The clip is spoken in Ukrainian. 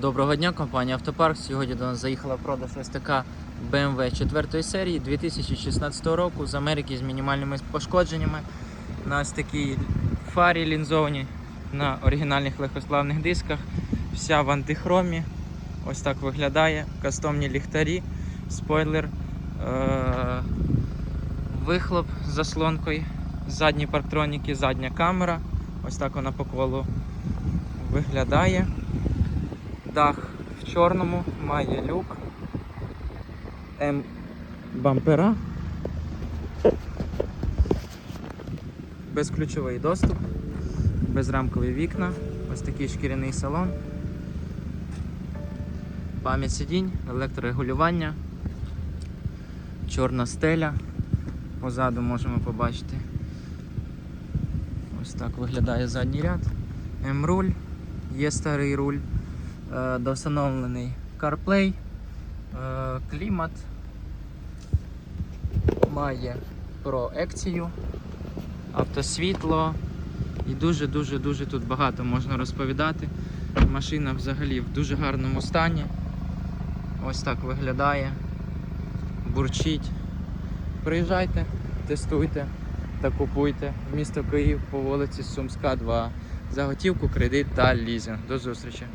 Доброго дня, компанія Автопарк. Сьогодні до нас заїхала продаж ось така BMW 4 серії 2016 року з Америки з мінімальними пошкодженнями на ось такій фарі лінзованій на оригінальних легкосплавних дисках. Вся в антихромі. Ось так виглядає. Кастомні ліхтарі, спойлер, е- вихлоп з заслонкою, задні парктроніки, задня камера. Ось так вона по колу виглядає. Дах в чорному, має люк, М. Бампера, безключовий доступ, безрамкові вікна, ось такий шкіряний салон, пам'ять сидінь, електрорегулювання, чорна стеля. Позаду можемо побачити. Ось так виглядає задній ряд. М-руль, є старий руль, е, довстановлений CarPlay, е, клімат, має проекцію, автосвітло і дуже-дуже дуже тут багато можна розповідати. Машина взагалі в дуже гарному стані. Ось так виглядає, бурчить. Приїжджайте, тестуйте та купуйте в місто Київ по вулиці Сумська 2. За готівку, кредит та лізинг. До зустрічі!